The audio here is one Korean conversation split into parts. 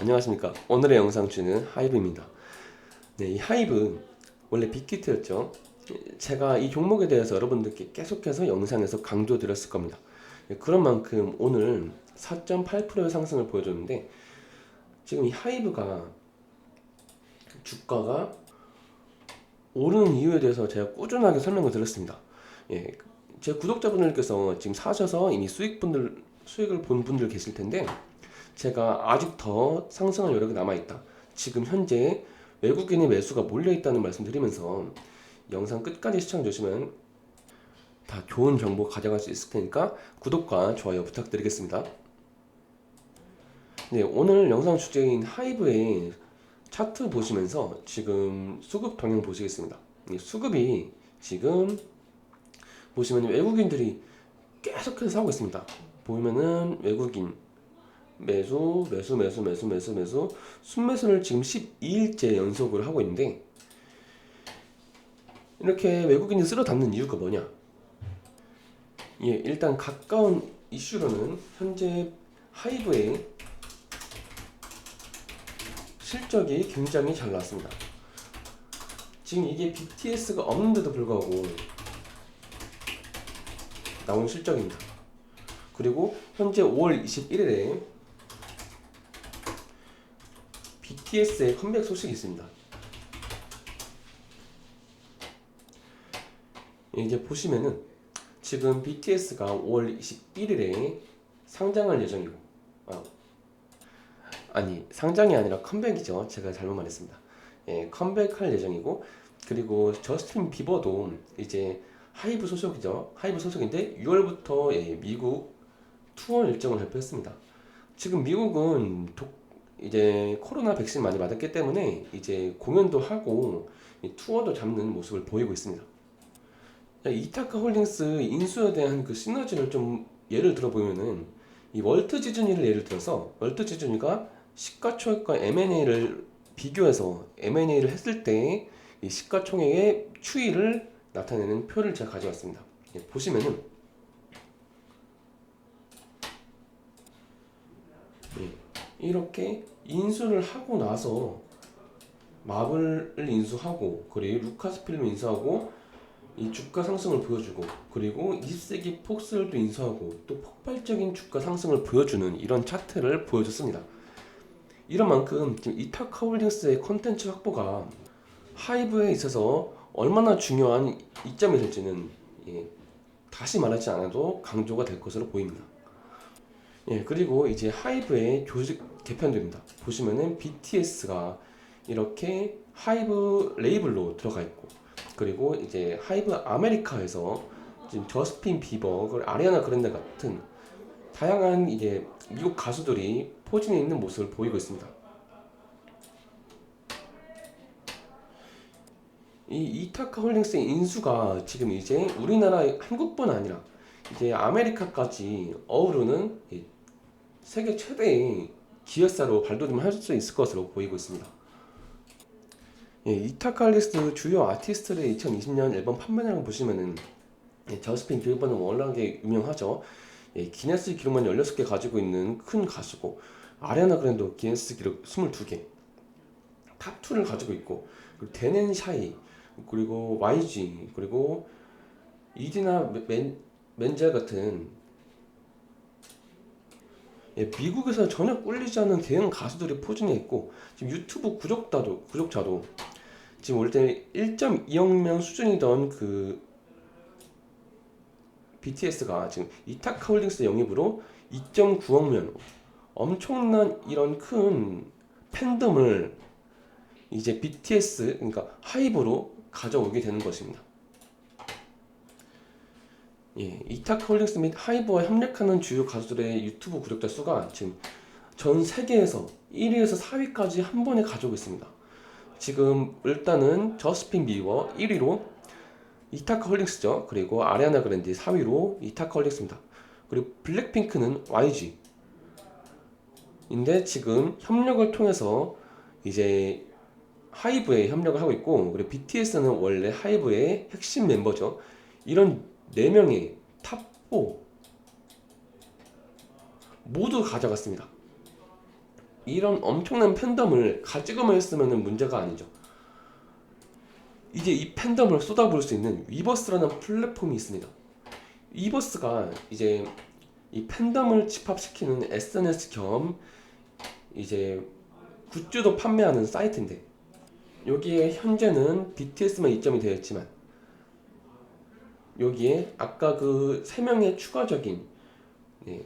안녕하십니까. 오늘의 영상 주는 하이브입니다. 네, 이 하이브 원래 빅히트였죠. 제가 이 종목에 대해서 여러분들께 계속해서 영상에서 강조드렸을 겁니다. 네, 그런 만큼 오늘 4.8%의 상승을 보여줬는데 지금 이 하이브가 주가가 오르는 이유에 대해서 제가 꾸준하게 설명을 드렸습니다. 예, 제 구독자분들께서 지금 사셔서 이미 수익분들 수익을 본 분들 계실 텐데 제가 아직 더 상승할 여력이 남아 있다. 지금 현재 외국인의 매수가 몰려 있다는 말씀드리면서 영상 끝까지 시청해 주시면 다 좋은 정보 가져갈 수 있을 테니까 구독과 좋아요 부탁드리겠습니다. 네, 오늘 영상 주제인 하이브의 차트 보시면서 지금 수급 동향 보시겠습니다. 이 수급이 지금 보시면 외국인들이 계속해서 사고 있습니다. 보면은 외국인 매수, 매수, 매수, 매수, 매수, 매수, 순매수를 지금 12일째 연속으로 하고 있는데 이렇게 외국인이 쓸어 담는 이유가 뭐냐? 예, 일단 가까운 이슈로는 현재 하이브의 실적이 굉장히 잘 나왔습니다. 지금 이게 BTS가 없는데도 불구하고 나온 실적입니다. 그리고 현재 5월 21일에 BTS의 컴백 소식이 있습니다. 이제 보시면은 지금 BTS가 5월 21일에 상장할 예정이고, 아, 아니 상장이 아니라 컴백이죠. 제가 잘못 말했습니다. 예, 컴백할 예정이고, 그리고 저스틴 비버도 이제 하이브 소속이죠. 하이브 소속인데 6월부터 예, 미국 투어 일정을 발표했습니다. 지금 미국은 독, 이제 코로나 백신 많이 맞았기 때문에 이제 공연도 하고 이 투어도 잡는 모습을 보이고 있습니다. 이타카 홀딩스 인수에 대한 그 시너지를 좀 예를 들어 보면은 이 월트 지준이를 예를 들어서 월트 지준이가 시가총액과 M&A를 비교해서 M&A를 했을 때 이 시가총액의 추이를 나타내는 표를 제가 가져왔습니다. 예, 보시면은 예, 이렇게 인수를 하고 나서 마블을 인수하고 그리고 루카스필름 인수하고 이 주가 상승을 보여주고 그리고 20세기 폭스를 또 인수하고 또 폭발적인 주가 상승을 보여주는 이런 차트를 보여줬습니다. 이런 만큼 지금 이타카 홀딩스의 컨텐츠 확보가 하이브에 있어서 얼마나 중요한 이점이 될지는 예, 다시 말하지 않아도 강조가 될 것으로 보입니다. 예, 그리고 이제 하이브의 조직 개편됩니다. 보시면은 BTS가 이렇게 하이브 레이블로 들어가 있고, 그리고 이제 하이브 아메리카에서 지금 저스틴 비버, 아리아나 그랜데 같은 다양한 이제 미국 가수들이 포진해 있는 모습을 보이고 있습니다. 이 이타카 홀딩스의 인수가 지금 이제 우리나라 한국뿐 아니라 이제 아메리카까지 어우르는 이 세계 최대의 기획사로 발돋움을 할 수 있을 것으로 보이고 있습니다. 예, 홀딩스 주요 아티스트의 2020년 앨범 판매량을 보시면은 예, 저스틴 빌버는 워낙에 유명하죠. 예, 기네스 기록만 16개 가지고 있는 큰 가수고 아리아나 그랜드 기네스 기록 22개 탑2를 가지고 있고 그리고 데넨 샤이 그리고 YG 그리고 이디나 맨, 맨젤 같은 예, 미국에서 전혀 꿀리지 않는 대형 가수들이 포진해 있고 지금 유튜브 구독자도 구독자도 지금 올 때 1.2억 명 수준이던 그 BTS가 지금 이타카 홀딩스 영입으로 2.9억 명 엄청난 이런 큰 팬덤을 이제 BTS 그러니까 하이브로 가져오게 되는 것입니다. 예, 이타카 홀딩스 및 하이브와 협력하는 주요 가수들의 유튜브 구독자 수가 지금 전 세계에서 1위에서 4위까지 한 번에 가져오고 있습니다. 지금 일단은 저스틴 비버 1위로 이타카 홀딩스죠. 그리고 아리아나 그랜디 4위로 이타카 홀딩스입니다. 그리고 블랙핑크는 YG. 인데 지금 협력을 통해서 이제 하이브에 협력을 하고 있고 그리고 BTS는 원래 하이브의 핵심 멤버죠. 이런 네 명의 탑4 모두 가져갔습니다. 이런 엄청난 팬덤을 가지고만 있으면 문제가 아니죠. 이제 이 팬덤을 쏟아부을 수 있는 위버스라는 플랫폼이 있습니다. 위버스가 이제 이 팬덤을 집합시키는 SNS 겸 이제 굿즈도 판매하는 사이트인데 여기에 현재는 BTS만 입점이 되어 있지만 여기에 아까 그 세 명의 추가적인 네,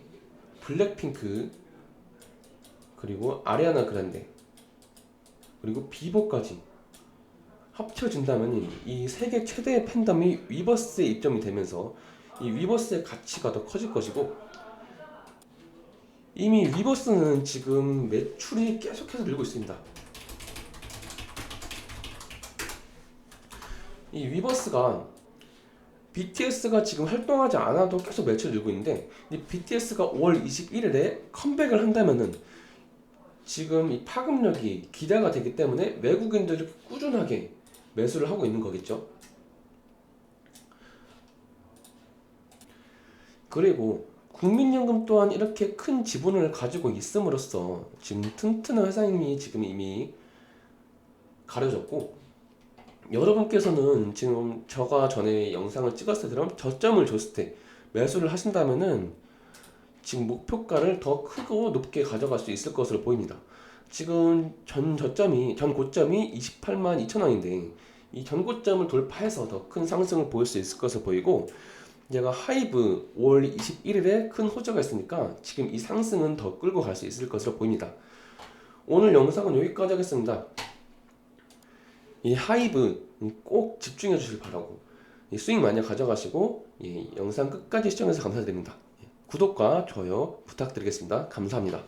블랙핑크 그리고 아리아나 그란데 그리고 비보까지 합쳐진다면 이 세계 최대의 팬덤이 위버스에 입점이 되면서 이 위버스의 가치가 더 커질 것이고 이미 위버스는 지금 매출이 계속해서 늘고 있습니다. 이 위버스가 BTS가 지금 활동하지 않아도 계속 매출 늘고 있는데 이 BTS가 5월 21일에 컴백을 한다면은 지금 이 파급력이 기대가 되기 때문에 외국인들이 꾸준하게 매수를 하고 있는 거겠죠. 그리고 국민연금 또한 이렇게 큰 지분을 가지고 있음으로써 지금 튼튼한 회사임이 지금 이미 가려졌고 여러분께서는 지금 저가 전에 영상을 찍었을 때처럼 저점을 줬을 때 매수를 하신다면은 지금 목표가를 더 크고 높게 가져갈 수 있을 것으로 보입니다. 지금 전 저점이 전 고점이 28만 2천 원인데 이 전 고점을 돌파해서 더 큰 상승을 보일 수 있을 것으로 보이고 얘가 하이브 5월 21일에 큰 호재가 있으니까 지금 이 상승은 더 끌고 갈 수 있을 것으로 보입니다. 오늘 영상은 여기까지 하겠습니다. 이 하이브 꼭 집중해 주실 바라고 이 수익 많이 가져가시고 이 영상 끝까지 시청해서 감사드립니다. 예, 구독과 좋아요 부탁드리겠습니다. 감사합니다.